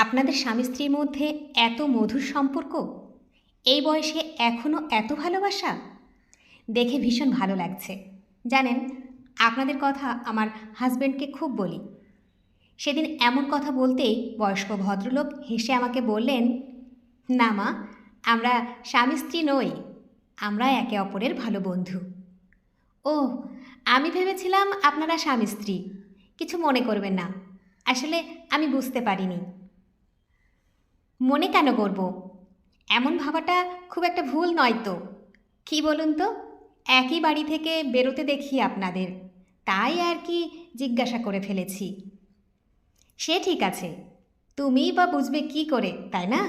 আপনাদের স্বামী স্ত্রীর মধ্যে এত মধুর সম্পর্ক? এই বয়সে এখনও এত ভালোবাসা? দেখে ভীষণ ভালো লাগছে। জানেন, আপনাদের কথা আমার হাজব্যান্ডকে খুব বলি। সেদিন এমন কথা বলতেই বয়স্ক ভদ্রলোক হেসে আমাকে বললেন, না মা, আমরা স্বামী স্ত্রী নই, আমরা একে অপরের ভালো বন্ধু। ও আমি ভেবেছিলাম আপনারা স্বামী স্ত্রী, কিছু মনে করবেন না। আসলে আমি বুঝতে পারিনি। মনে কেন করব? এমন ভাবাটা খুব একটা ভুল নয় তো। কি বলুন তো? একই বাড়ি থেকে বেরোতে দেখি আপনাদের। তাই আর কি জিজ্ঞাসা করে ফেলেছি। সে ঠিক আছে। তুমিই বা বুঝবে কি করে, তাই না?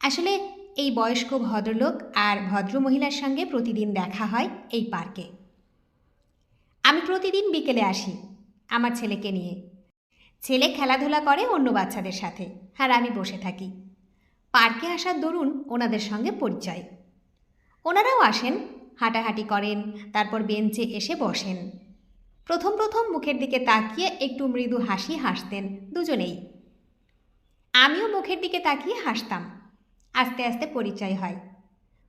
আসলে এই বয়স্ক ভদ্রলোক আর ভদ্র মহিলার সঙ্গে প্রতিদিন দেখা হয় এই পার্কে। আমি প্রতিদিন বিকেলে আসি আমার ছেলেকে নিয়ে। ছেলে খেলাধুলা করে অন্য বাচ্চাদের সাথে, আর আমি বসে থাকি। পার্কে আসার দরুন ওনাদের সঙ্গে পরিচয়। ওনারাও আসেন, হাঁটাহাঁটি করেন, তারপর বেঞ্চে এসে বসেন। প্রথম প্রথম মুখের দিকে তাকিয়ে একটু মৃদু হাসি হাসতেন দুজনেই। আমিও মুখের দিকে তাকিয়ে হাসতাম। আস্তে আস্তে পরিচয় হয়।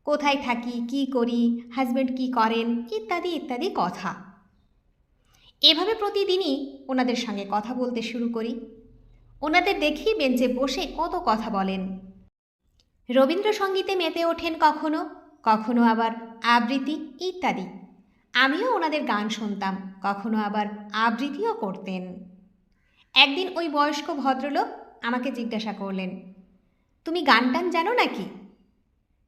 কোথায় থাকি, কি করি হাজব্যান্ড কি করেন, ইত্যাদি ইত্যাদি কথা। এভাবে প্রতিদিনই ওনাদের সঙ্গে কথা বলতে শুরু করি। ওনাদের দেখি বেঞ্চে বসে কত কথা বলেন। রবীন্দ্রসঙ্গীতে মেতে ওঠেন কখনো কখনো আবার আবৃত্তি ইত্যাদি। আমিও ওনাদের গান শুনতাম, কখনো আবার আবৃত্তিও করতেন। একদিন ওই বয়স্ক ভদ্রলোক আমাকে জিজ্ঞাসা করলেন, তুমি গান টান জানো নাকি?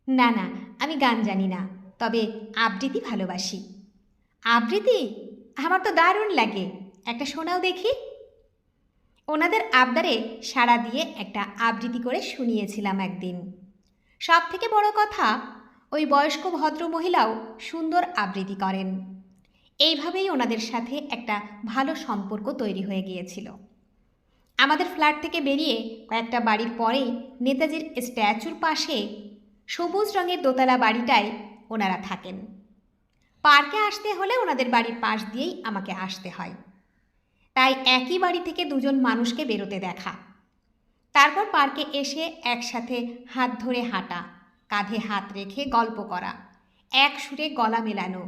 না না, আমি গান জানি না, তবে আবৃত্তি ভালোবাসি। আবৃত্তি? আমার তো দারুণ লাগে, একটা শোনাও দেখি। ওনাদের আবদারে সাড়া দিয়ে একটা আবৃত্তি করে শুনিয়েছিলাম একদিন। সব থেকে বড় কথা, ওই বয়স্ক ভদ্র মহিলাও সুন্দর আবৃত্তি করেন। এইভাবেই ওনাদের সাথে একটা ভালো সম্পর্ক তৈরি হয়ে গিয়েছিল। আমাদের ফ্ল্যাট থেকে বেরিয়ে কয়েকটা বাড়ির পরে নেতাজির স্ট্যাচুর পাশে সবুজ রঙের দোতলা বাড়িটায় ওনারা থাকেন। পার্কে আসতে হলে ওনাদের বাড়ির পাশ দিয়েই আমাকে আসতে হয়। তাই একই বাড়ি থেকে দুজন মানুষকে বেরোতে দেখা। তারপর পার্কে এসে একসাথে হাত ধরে হাঁটা, কাঁধে হাত রেখে গল্প করা, এক সুরে গলা মেলানো।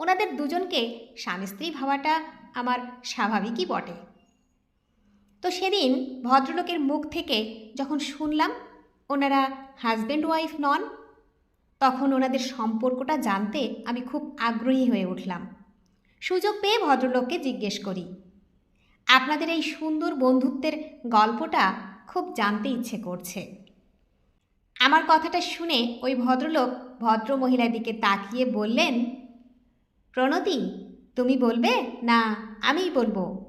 ওনাদের দুজনকে স্বামী স্ত্রী ভাবাটা আমার স্বাভাবিকই বটে। তো সেদিন ভদ্রলোকের মুখ থেকে যখন শুনলাম ওনারা হাজব্যান্ড ওয়াইফ নন, তখন ওনাদের সম্পর্কটা জানতে আমি খুব আগ্রহী হয়ে উঠলাম। সুযোগ পেয়ে ভদ্রলোককে জিজ্ঞেস করি, আপনাদের এই সুন্দর বন্ধুত্বের গল্পটা খুব জানতে ইচ্ছে করছে। আমার কথাটা শুনে ওই ভদ্রলোক ভদ্র মহিলার দিকে তাকিয়ে বললেন, প্রণতি, তুমি বলবে? না, আমিই বলব।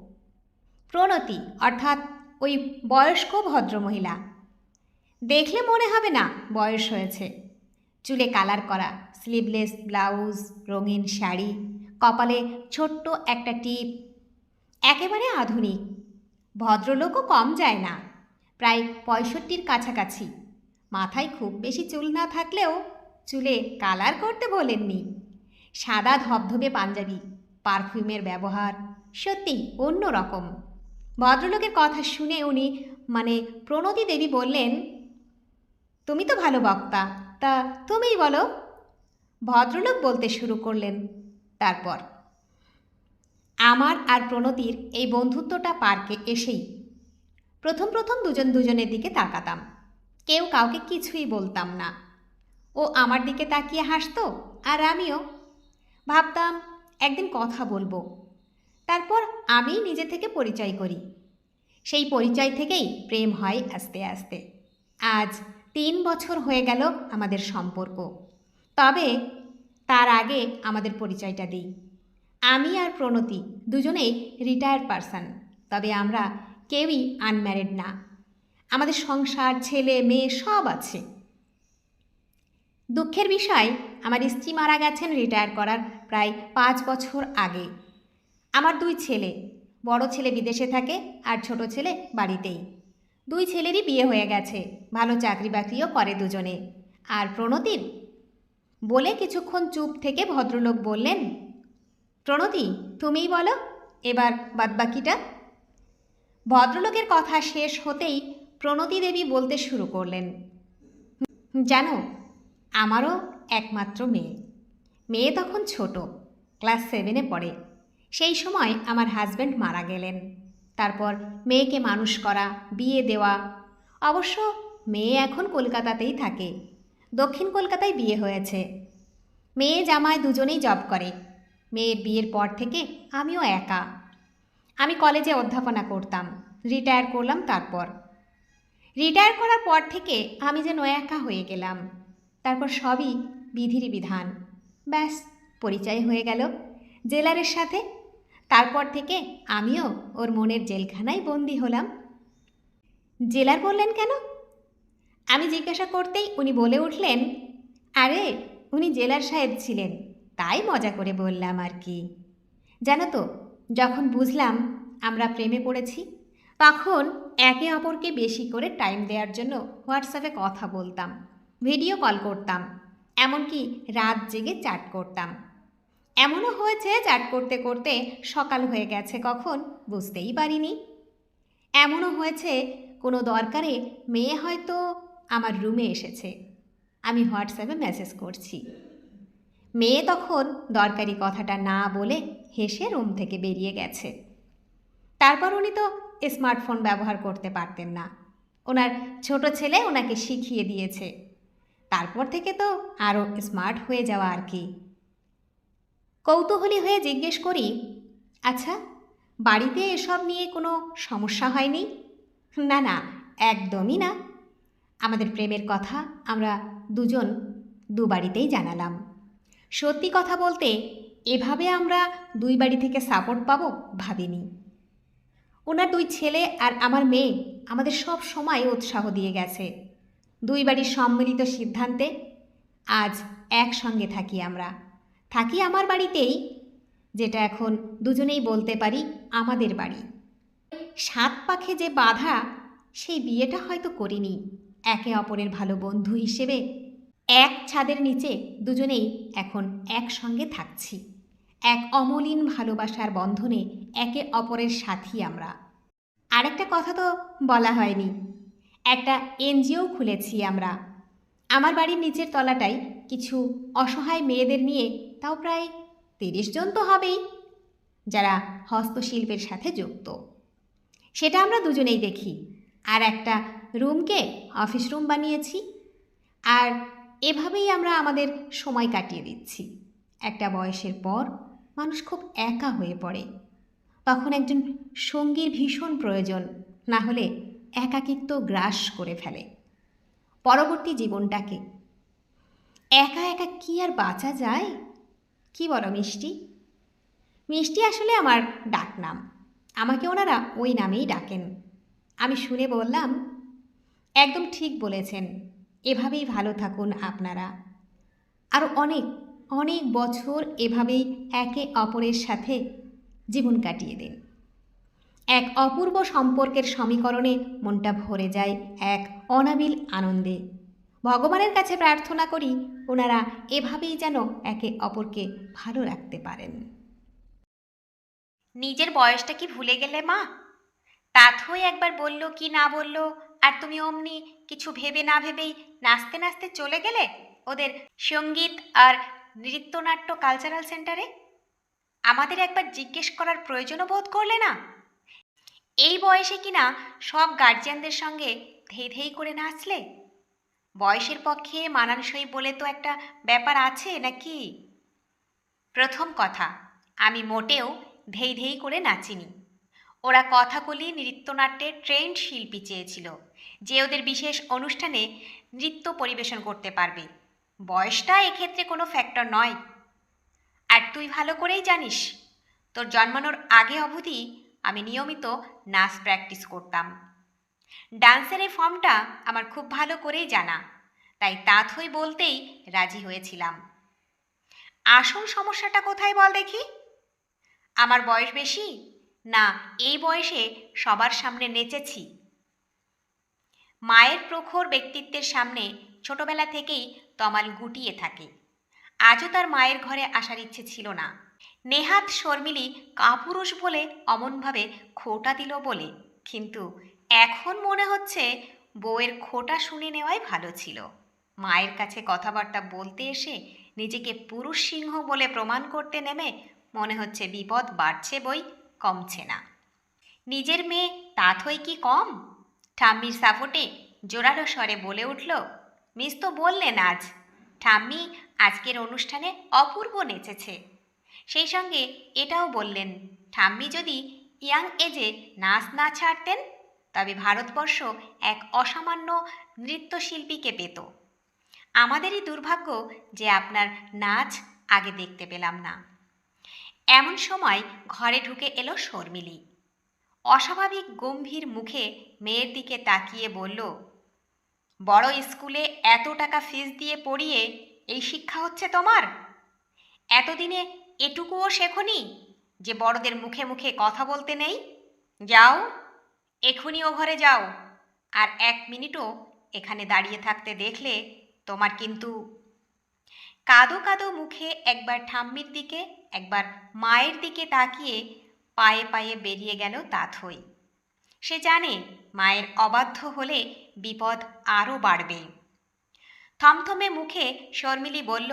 প্রণতি, অর্থাৎ ওই বয়স্ক ভদ্রমহিলা? দেখলে মনে হবে না, বয়স হয়েছে। চুলে কালার করা স্লিভলেস ব্লাউজ রঙিন শাড়ি, কপালে ছোট্ট একটা টিপ, একেবারে আধুনিক। ভদ্রলোকও কম যায় না। প্রায় পঁয়ষট্টির কাছাকাছি। মাথায় খুব বেশি চুল না থাকলেও চুলে কালার করতে বলেননি। সাদা ধবধবে পাঞ্জাবি, পারফিউমের ব্যবহার সত্যি অন্য রকম ভদ্রলোকের কথা শুনে উনি মানে প্রণতি দেবী বললেন, তুমি তো ভালো বক্তা, তা তুমিই বলো। ভদ্রলোক বলতে শুরু করলেন, তারপর। আমার আর প্রণতির এই বন্ধুত্বটা পার্কে এসেই প্রথম প্রথম দুজন দুজনের দিকে তাকাতাম। কেউ কাউকে কিছুই বলতাম না। ও আমার দিকে তাকিয়ে হাসতো আর আমিও। ভাবতাম, একদিন কথা বলব। তারপর আমি নিজে থেকে পরিচয় করি। সেই পরিচয় থেকেই প্রেম হয় আস্তে আস্তে। আজ তিন বছর হয়ে গেল আমাদের সম্পর্ক। তবে তার আগে আমাদের পরিচয়টা দিই। আমি আর প্রণতি দুজনেই রিটায়ার্ড পারসন তবে আমরা কেউই আনম্যারিড না। আমাদের সংসার, ছেলে, মেয়ে সব আছে। দুঃখের বিষয়, আমার স্ত্রী মারা গেছেন রিটায়ার করার প্রায় পাঁচ বছর আগে। আমার দুই ছেলে, বড় ছেলে বিদেশে থাকে আর ছোট ছেলে বাড়িতেই। দুই ছেলেরই বিয়ে হয়ে গেছে, ভালো চাকরি বাকরিও করে দুজনে। আর প্রণতির? বলে কিছুক্ষণ চুপ থেকে ভদ্রলোক বললেন, প্রণতি, তুমিই বলো, এবার বাদবাকিটা ভদ্রলোকের কথা শেষ হতেই প্রণতি দেবী বলতে শুরু করলেন, জানো, আমারও একমাত্র মেয়ে। মেয়ে তখন ছোট, ক্লাস সেভেনে পড়ে। সেই সময় আমার হাজব্যান্ড মারা গেলেন। তারপর মেয়েকে মানুষ করা, বিয়ে দেওয়া। অবশ্য মেয়ে এখন কলকাতাতেই থাকে। দক্ষিণ কলকাতায় বিয়ে হয়েছে। মেয়ে জামায় দুজনেই জব করে। মেয়ের বিয়ের পর থেকে আমিও একা। আমি কলেজে অধ্যাপনা করতাম রিটায়ার করলাম তারপর। রিটায়ার করার পর থেকে আমি যেন একা হয়ে গেলাম, তারপর সবই বিধির বিধান। ব্যাস, পরিচয় হয়ে গেল জেলারের সাথে। তারপর থেকে আমিও ওর মনের জেলখানায় বন্দি হলাম। জেলার বললেন কেন? আমি জিজ্ঞাসা করতেই উনি বলে উঠলেন, আরে, উনি জেলার সাহেব ছিলেন, তাই মজা করে বললাম আর কি। জানো তো যখন বুঝলাম আমরা প্রেমে পড়েছি, তখন একে অপরকে বেশি করে টাইম দেওয়ার জন্য হোয়াটসঅ্যাপে কথা বলতাম ভিডিও কল করতাম, এমনকি রাত জেগে চ্যাট করতাম। এমনও হয়েছে চ্যাট করতে করতে সকাল হয়ে গেছে কখন বুঝতেই পারিনি। এমনও হয়েছে কোনো দরকারে মেয়ে হয়তো আমার রুমে এসেছে, আমি হোয়াটসঅ্যাপে মেসেজ করছি। মেয়ে তখন দরকারি কথাটা না বলে হেসে রুম থেকে বেরিয়ে গেছে। তারপর উনি তো স্মার্টফোন ব্যবহার করতে পারতেন না। ওনার ছোট ছেলে ওনাকে শিখিয়ে দিয়েছে। তারপর থেকে তো আরও স্মার্ট হয়ে যাওয়া আর কি। কৌতূহলী হয়ে জিজ্ঞেস করি আচ্ছা বাড়িতে এসব নিয়ে কোনো সমস্যা হয়নি? না না, একদমই না। আমাদের প্রেমের কথা আমরা দুজন দু বাড়িতেই জানালাম। সত্যি কথা বলতে, এভাবে আমরা দুই বাড়ি থেকে সাপোর্ট পাবো ভাবিনি। ওনার দুই ছেলে আর আমার মেয়ে আমাদের সব সময় উৎসাহ দিয়ে গেছে। দুই বাড়ির সম্মিলিত সিদ্ধান্তে আজ একসঙ্গে থাকি আমরা। থাকি আমার বাড়িতেই, যেটা এখন দুজনেই বলতে পারি আমাদের বাড়ি। সাত পাখে যে বাধা, সেই বিয়েটা হয়তো করিনি। একে অপরের ভালো বন্ধু হিসেবে এক ছাদের নিচে দুজনেই এখন একসঙ্গে থাকছি। এক অমলিন ভালোবাসার বন্ধনে একে অপরের সাথী আমরা। আরেকটা কথা তো বলা হয়নি। একটা এনজিও খুলেছি আমরা। আমার বাড়ির নিচের তলাটাই কিছু অসহায় মেয়েদের নিয়ে তাও প্রায় তিরিশ জন তো হবেই, যারা হস্তশিল্পের সাথে যুক্ত। সেটা আমরা দুজনেই দেখি। আর একটা রুমকে অফিস রুম বানিয়েছি। আর এভাবেই আমরা আমাদের সময় কাটিয়ে দিচ্ছি। একটা বয়সের পর মানুষ খুব একা হয়ে পড়ে। তখন একজন সঙ্গীর ভীষণ প্রয়োজন, না হলে একাকিত্ব গ্রাস করে ফেলে। পরবর্তী জীবনটাকে। একা একা কি আর বাঁচা যায়? কি বলো মিষ্টি? মিষ্টি আসলে আমার ডাক নাম আমাকে ওনারা ওই নামেই ডাকেন। আমি শুনে বললাম, একদম ঠিক বলেছেন। এভাবেই ভালো থাকুন আপনারা। আরও অনেক অনেক বছর এভাবেই একে অপরের সাথে জীবন কাটিয়ে দিন। এক অপূর্ব সম্পর্কের সমীকরণে মনটা ভরে যায় এক অনাবিল আনন্দে। ভগবানের কাছে প্রার্থনা করি, ওনারা এভাবেই যেন একে অপরকে ভালো রাখতে পারেন। নিজের বয়সটা কি ভুলে গেলে মা? তাথই একবার বলল কি না বলল আর তুমি অমনি কিছু ভেবে না ভেবেই নাচতে নাচতে চলে গেলে ওদের সংগীত আর নৃত্যনাট্য কালচারাল সেন্টারে আমাদের একবার জিজ্ঞেস করার প্রয়োজনও বোধ করলে না? এই বয়সে কিনা সব গার্জিয়ানদের সঙ্গে ধেই ধেই করে নাচলে? বয়সের পক্ষে মানানসই বলে তো একটা ব্যাপার আছে নাকি? প্রথম কথা, আমি মোটেও ধেই ধেই করে নাচিনি। ওরা কথাকলি, নৃত্যনাট্যের ট্রেন্ড শিল্পী চেয়েছিল। যে ওদের বিশেষ অনুষ্ঠানে নৃত্য পরিবেশন করতে পারবে। বয়সটা এক্ষেত্রে কোনো ফ্যাক্টর নয়। আর তুই ভালো করেই জানিস, তোর জন্মানোর আগে অবধি আমি নিয়মিত নাচ প্র্যাকটিস করতাম। ডান্সের এই ফর্মটা আমার খুব ভালো করেই জানা, তাই তাথই বলতেই রাজি হয়েছিলাম। আসল সমস্যাটা কোথায় বল দেখি? আমার বয়স বেশি? না, এই বয়সে সবার সামনে নেচেছি। মায়ের প্রখর ব্যক্তিত্বের সামনে ছোটবেলা থেকেই তমাল গুটিয়ে থাকে। আজও তার মায়ের ঘরে আসার ইচ্ছে ছিল না। নেহাত শর্মিলি কাপুরুষ বলে অমনভাবে খোটা দিল বলে। কিন্তু এখন মনে হচ্ছে বউয়ের খোটা শুনে নেওয়াই ভালো ছিল। মায়ের কাছে কথাবার্তা বলতে এসে নিজেকে পুরুষ সিংহ বলে প্রমাণ করতে নেমে মনে হচ্ছে বিপদ বাড়ছে বই কমছে না। নিজের মেয়ে তাথই কি কম? ঠাম্মির সাপোর্টে জোরালো স্বরে বলে উঠল, মিস তো বললেন আজ। ঠাম্মি আজকের অনুষ্ঠানে অপূর্ব নেচেছে। সেই সঙ্গে এটাও বললেন, ঠাম্মি যদি ইয়াং এজে নাচ না ছাড়তেন, তবে ভারতবর্ষ এক অসামান্য নৃত্যশিল্পীকে পেত। আমাদেরই দুর্ভাগ্য যে আপনার নাচ আগে দেখতে পেলাম না। এমন সময় ঘরে ঢুকে এলো শর্মিলি। অস্বাভাবিক গম্ভীর মুখে মেয়ের দিকে তাকিয়ে বলল, বড় স্কুলে এত টাকা ফিস দিয়ে পড়িয়ে এই শিক্ষা হচ্ছে তোমার? এতদিনে এটুকুও শেখনি যে বড়দের মুখে মুখে কথা বলতে নেই? যাও, এখুনি ও ঘরে যাও। আর এক মিনিটও এখানে দাঁড়িয়ে থাকতে দেখলে তোমার কিন্তু কাদো কাদো মুখে একবার ঠাম্মির দিকে, একবার মায়ের দিকে তাকিয়ে পায়ে পায়ে বেরিয়ে গেল তাথই সে জানে মায়ের অবাধ্য হলে বিপদ আরও বাড়বে। থমথমে মুখে শর্মিলি বলল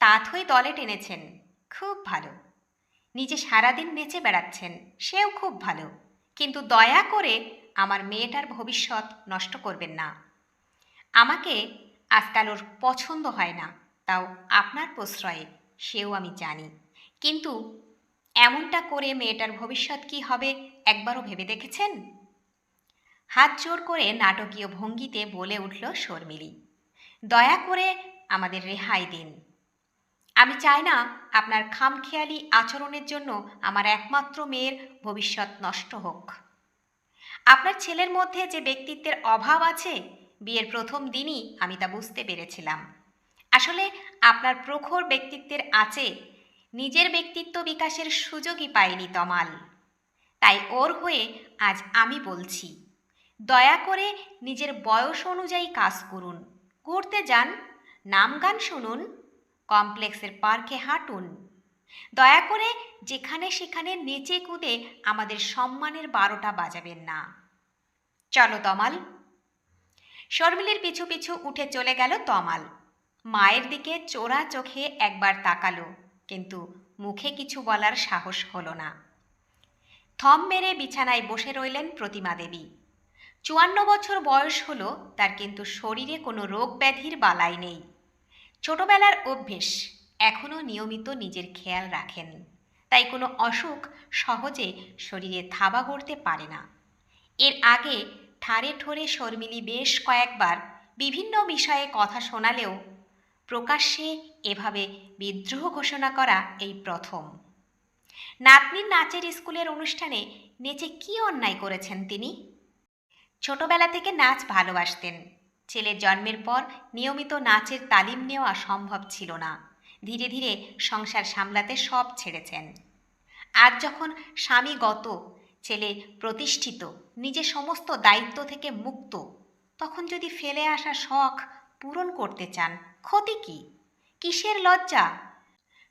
তাথই দলে টেনেছেন, খুব ভালো। নিজে সারাদিন নেচে বেড়াচ্ছেন, সেও খুব ভালো। কিন্তু দয়া করে আমার মেয়েটার ভবিষ্যৎ নষ্ট করবেন না। আমাকে আজকাল ওর পছন্দ হয় না, তাও আপনার প্রশ্রয়ে, সেও আমি জানি। কিন্তু এমনটা করে মেয়েটার ভবিষ্যৎ কি হবে একবারও ভেবে দেখেছেন? হাত জোর করে নাটকীয় ভঙ্গিতে বলে উঠল শর্মিলি, দয়া করে আমাদের রেহাই দিন। আমি চাই না আপনার খামখেয়ালি আচরণের জন্য আমার একমাত্র মেয়ের ভবিষ্যৎ নষ্ট হোক। আপনার ছেলের মধ্যে যে ব্যক্তিত্বের অভাব আছে, বিয়ের প্রথম দিনই আমি তা বুঝতে পেরেছিলাম। আসলে আপনার প্রখর ব্যক্তিত্বের আছে, নিজের ব্যক্তিত্ব বিকাশের সুযোগই পায়নি তমাল। তাই ওর হয়ে আজ আমি বলছি, দয়া করে নিজের বয়স অনুযায়ী কাজ করুন, ঘুরতে যান, নাম গান শুনুন, কমপ্লেক্সের পার্কে হাঁটুন। দয়া করে যেখানে সেখানে নেচে কুদে আমাদের সম্মানের বারোটা বাজাবেন না। চলো তমাল। শর্মিলীর পিছু পিছু উঠে চলে গেল তমাল। মায়ের দিকে চোরা চোখে একবার তাকালো, কিন্তু মুখে কিছু বলার সাহস হলো না। থম মেরে বিছানায় বসে রইলেন প্রতিমা দেবী। চুয়ান্ন বছর বয়স হলো, তার কিন্তু শরীরে কোনো রোগ ব্যাধির বালাই নেই। ছোটবেলার অভ্যেস এখনও নিয়মিত নিজের খেয়াল রাখেন। তাই কোনো অসুখ সহজে শরীরে থাবা করতে পারে না। এর আগে ঠারে ঠোরে শর্মিলি বেশ কয়েকবার বিভিন্ন বিষয়ে কথা শোনালেও প্রকাশ্যে এভাবে বিদ্রোহ ঘোষণা করা এই প্রথম। নাতনির নাচের স্কুলের অনুষ্ঠানে নেচে কি অন্যায় করেছেন তিনি? ছোটবেলা থেকে নাচ ভালোবাসতেন। ছেলের জন্মের পর নিয়মিত নাচের তালিম নেওয়া সম্ভব ছিল না। ধীরে ধীরে সংসার সামলাতে সব ছেড়েছেন। আজ যখন স্বামী গত, ছেলে প্রতিষ্ঠিত নিজে সমস্ত দায়িত্ব থেকে মুক্ত, তখন যদি ফেলে আসা শখ পূরণ করতে চান, ক্ষতি কি? কিসের লজ্জা?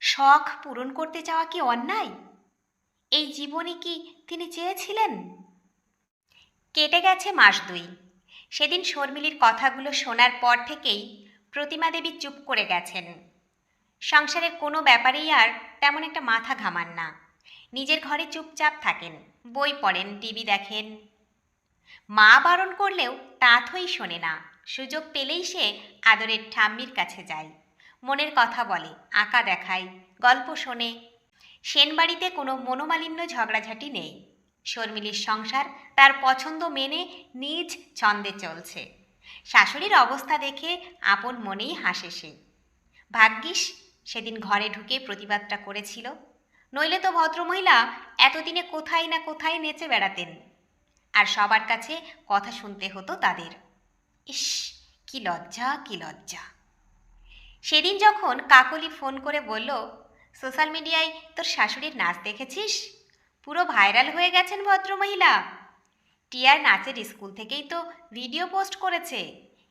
শখ পূরণ করতে চাওয়া কি অন্যায়? এই জীবনে কি তিনি চেয়েছিলেন? কেটে গেছে মাস দুই। সেদিন শর্মিলির কথাগুলো শোনার পর থেকেই প্রতিমা দেবী চুপ করে গেছেন। সংসারের কোনো ব্যাপারেই আর তেমন একটা মাথা ঘামান না। নিজের ঘরে চুপচাপ থাকেন, বই পড়েন, টিভি দেখেন। মা বারণ করলেও তাঁতই শোনে না। সুযোগ পেলেই সে আদরের ঠাম্মির কাছে যায়। মনের কথা বলে, আঁকা দেখায়, গল্প শোনে। সেনবাড়িতে কোনো মনোমালিন্য ঝগড়াঝাটি নেই। শর্মিলির সংসার তার পছন্দ মেনে নিজ ছন্দে চলছে। শাশুড়ির অবস্থা দেখে আপন মনেই হাসে সে। ভাগ্যিস সেদিন ঘরে ঢুকে প্রতিবাদটা করেছিল। নইলে তো ভদ্রমহিলা এতদিনে কোথায় না কোথায় নেচে বেড়াতেন। আর সবার কাছে কথা শুনতে হতো তাদের। ইস, কি লজ্জা কি লজ্জা। সেদিন যখন কাকলি ফোন করে বলল, সোশ্যাল মিডিয়ায় তোর শাশুড়ির নাচ দেখেছিস? পুরো ভাইরাল হয়ে গেছেন ভদ্রমহিলা। টিয়ার নাচের স্কুল থেকেই তো ভিডিও পোস্ট করেছে।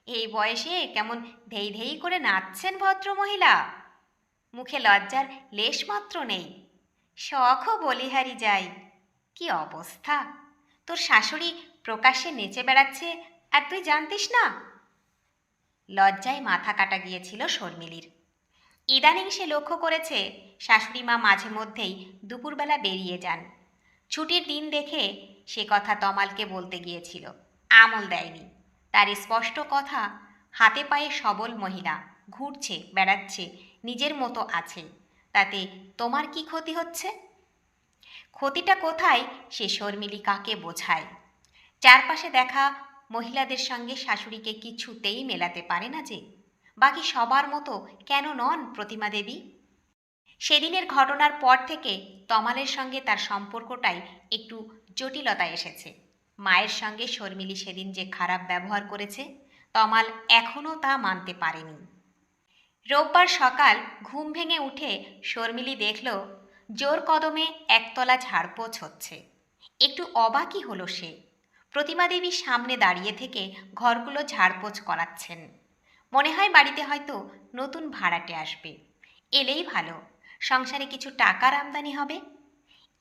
এই বয়সে কেমন ধেই ধেই করে নাচছেন ভদ্রমহিলা। মুখে লজ্জার লেশমাত্র নেই। শখও বলিহারি যাই। কি অবস্থা? তোর শাশুড়ি প্রকাশ্যে নেচে বেড়াচ্ছে আর তুই জানতিস না? লজ্জায় মাথা কাটা গিয়েছিল শর্মিলির। ইদানিং সে লক্ষ্য করেছে শাশুড়ি মা মাঝে মধ্যেই দুপুরবেলা বেরিয়ে যান। ছুটির দিন দেখে সে কথা তমালকে বলতে গিয়েছিল, আমল দেয়নি। তার স্পষ্ট কথা, হাতে পায়ে সবল মহিলা, ঘুরছে, বেড়াচ্ছে, নিজের মতো আছে। তাতে তোমার কি ক্ষতি হচ্ছে? ক্ষতিটা কোথায় সে শর্মিলি কাকে বোঝায়? চারপাশে দেখা মহিলাদের সঙ্গে শাশুড়িকে কিছুতেই মেলাতে পারে না যে। বাকি সবার মতো কেন নন প্রতিমা দেবী? সেদিনের ঘটনার পর থেকে তমালের সঙ্গে তার সম্পর্কটাই একটু জটিলতা এসেছে। মায়ের সঙ্গে শর্মিলি সেদিন যে খারাপ ব্যবহার করেছে, তমাল এখনও তা মানতে পারেনি। রোববার সকাল ঘুম ভেঙে উঠে শর্মিলি দেখল, জোর কদমে একতলা ঝাড়পোছ হচ্ছে। একটু অবাকই হলো সে। প্রতিমা দেবী সামনে দাঁড়িয়ে থেকে ঘরগুলো ঝাড়পোছ করাচ্ছেন। মনে হয় বাড়িতে হয়তো নতুন ভাড়াটে আসবে। এলেই ভালো। সংসারে কিছু টাকার আমদানি হবে।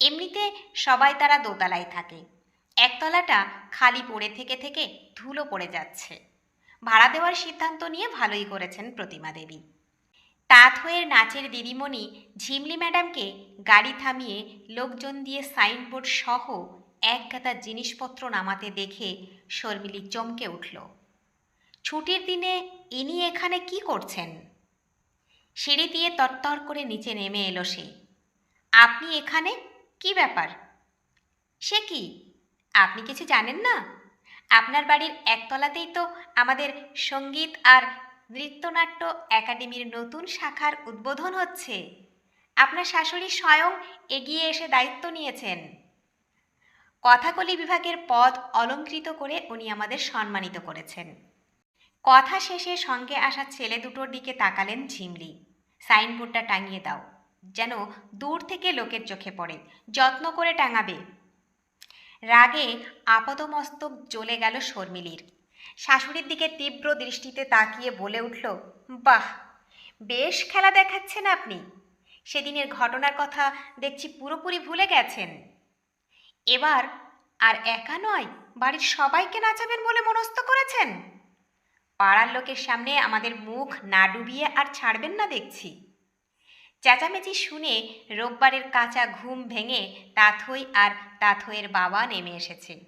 এমনিতে সবাই তারা দোতলায় থাকে। একতলাটা খালি পড়ে থেকে থেকে ধুলো পড়ে যাচ্ছে। ভাড়া দেওয়ার সিদ্ধান্ত নিয়ে ভালোই করেছেন প্রতিমা দেবী। তাঁতহয়ের নাচের দিদিমণি ঝিমলি ম্যাডামকে গাড়ি থামিয়ে লোকজন দিয়ে সাইনবোর্ড সহ এক গাদা জিনিসপত্র নামাতে দেখে শর্মিলি চমকে উঠল। ছুটির দিনে ইনি এখানে কি করছেন? সিঁড়ি দিয়ে তরতর করে নিচে নেমে এলো সে। আপনি এখানে? কি ব্যাপার? সে কি? আপনি কিছু জানেন না? আপনার বাড়ির একতলাতেই তো আমাদের সংগীত আর নৃত্যনাট্য একাডেমির নতুন শাখার উদ্বোধন হচ্ছে। আপনার শাশুড়ি স্বয়ং এগিয়ে এসে দায়িত্ব নিয়েছেন। কথাকলি বিভাগের পদ অলঙ্কৃত করে উনি আমাদের সম্মানিত করেছেন। কথা শেষে সঙ্গে আসা ছেলে দুটোর দিকে তাকালেন ঝিমলি। সাইনবোর্ডটা টাঙিয়ে দাও, যেন দূর থেকে লোকের চোখে পড়ে, যত্ন করে টাঙাবে। রাগে আপাদমস্তক জ্বলে গেল শর্মিলির। শাশুড়ির দিকে তীব্র দৃষ্টিতে তাকিয়ে বলে উঠল, বাহ, বেশ খেলা দেখাচ্ছেন আপনি। সেদিনের ঘটনার কথা দেখছি পুরোপুরি ভুলে গেছেন। এবার আর একা নয়, বাড়ির সবাইকে নাচাবেন বলে মনস্থ করেছেন? পাড়ার লোকের সামনে আমাদের মুখ না ডুবিয়ে আর ছাড়বেন না দেখছি। চেঁচামেচি শুনে রোববারের কাঁচা ঘুম ভেঙে তাথই আর তাথইয়ের বাবা নেমে এসেছে।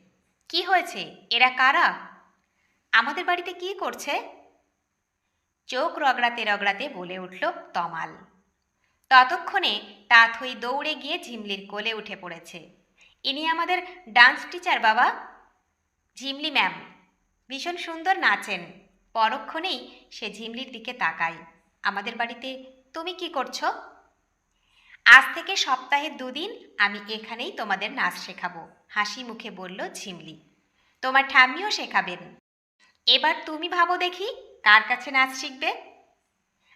কি হয়েছে? এরা কারা? আমাদের বাড়িতে কি করছে? চোখ রগড়াতে রগড়াতে বলে উঠল তমাল। ততক্ষণে তাথই দৌড়ে গিয়ে ঝিমলির কোলে উঠে পড়েছে। ইনি আমাদের ডান্স টিচার বাবা। ঝিমলি ম্যাম ভীষণ সুন্দর নাচেন। পরক্ষণেই সে ঝিমলির দিকে তাকায়। আমাদের বাড়িতে তুমি কি করছ? আজ থেকে সপ্তাহে দুদিন আমি এখানেই তোমাদের নাচ শেখাবো, হাসি মুখে বলল ঝিমলি। তোমার ঠাম্মিও শেখাবেন। এবার তুমি ভাবো দেখি কার কাছে নাচ শিখবে।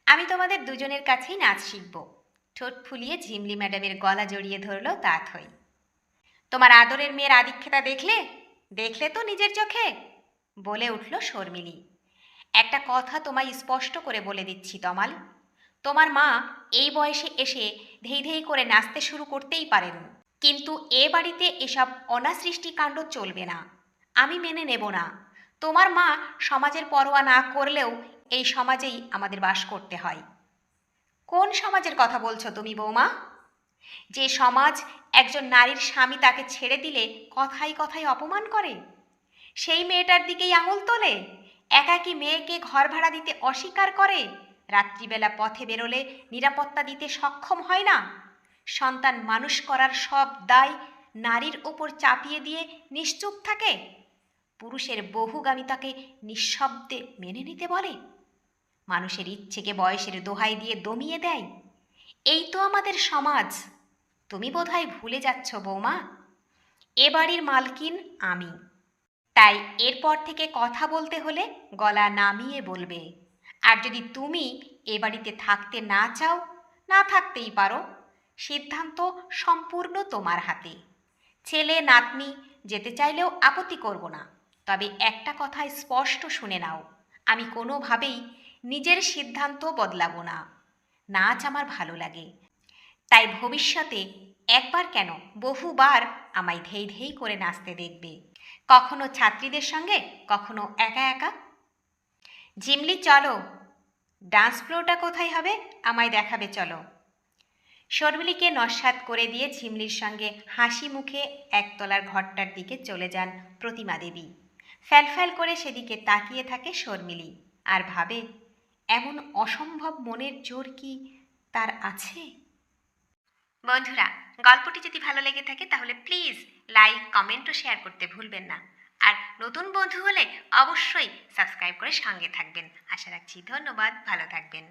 আমি তোমাদের দুজনের কাছেই নাচ শিখব। ঠোঁট ফুলিয়ে ঝিমলি ম্যাডামের গলা জড়িয়ে ধরল তাঁত হই তোমার আদরের মেয়ের আদিক্ষেতা দেখলে? দেখলে তো নিজের চোখে? বলে উঠল শর্মিলি একটা কথা তোমায় স্পষ্ট করে বলে দিচ্ছি, তমাল। তোমার মা এই বয়সে এসে ধেই ধেই করে নাচতে শুরু করতেই পারেন। কিন্তু এ বাড়িতে এসব অনাসৃষ্টি কাণ্ড চলবে না। আমি মেনে নেব না। তোমার মা সমাজের পরোয়া না করলেও এই সমাজেই আমাদের বাস করতে হয়। কোন সমাজের কথা বলছো তুমি, বৌমা? যে সমাজ একজন নারীর স্বামী তাকে ছেড়ে দিলে কথাই কথাই অপমান করে? সেই মেয়েটার দিকেই আঙুল তোলে? একাকী মেয়েকে ঘর ভাড়া দিতে অস্বীকার করে? রাত্রিবেলা পথে বেরোলে নিরাপত্তা দিতে সক্ষম হয় না? সন্তান মানুষ করার সব দায় নারীর ওপর চাপিয়ে দিয়ে নিশ্চুপ থাকে? পুরুষের বহুগামিতাকে নিঃশব্দে মেনে নিতে বলে? মানুষের ইচ্ছেকে বয়সের দোহাই দিয়ে দমিয়ে দেয়? এই তো আমাদের সমাজ। তুমি বোধহয় ভুলে যাচ্ছ বৌমা। এ বাড়ির মালকিন আমি। তাই এরপর থেকে কথা বলতে হলে গলা নামিয়ে বলবে। আর যদি তুমি এ বাড়িতে থাকতে না চাও, না থাকতেই পারো। সিদ্ধান্ত সম্পূর্ণ তোমার হাতে। ছেলে, নাতনি, যেতে চাইলেও আপত্তি করব না। তবে একটা কথা স্পষ্ট শুনে নাও। আমি কোনোভাবেই নিজের সিদ্ধান্ত বদলাবো না। নাচ আমার ভালো লাগে। তাই ভবিষ্যতে একবার কেন বহুবার আমায় ধেই ধেই করে নাচতে দেখবে। কখনো ছাত্রীদের সঙ্গে, কখনো একা একা। জিমলি, চলো। ডান্স ফ্লোটা কোথায় হবে? আমায় দেখাবে, চলো। শর্মিলিকে নস্বাত করে দিয়ে ঝিমলির সঙ্গে হাসি মুখে একতলার ঘরটার দিকে চলে যান প্রতিমা দেবী। ফ্যালফ্যাল করে সেদিকে তাকিয়ে থাকে শর্মিলি। আর ভাবে এমন অসম্ভব মনের জোর কি তার আছে? বন্ধুরা, গল্পটি যদি ভালো লেগে থাকে তাহলে প্লিজ লাইক, কমেন্ট ও শেয়ার করতে ভুলবেন না। আর নতুন বন্ধু হলে অবশ্যই সাবস্ক্রাইব করে সঙ্গে থাকবেন। আশা রাখছি ধন্যবাদ, ভালো থাকবেন।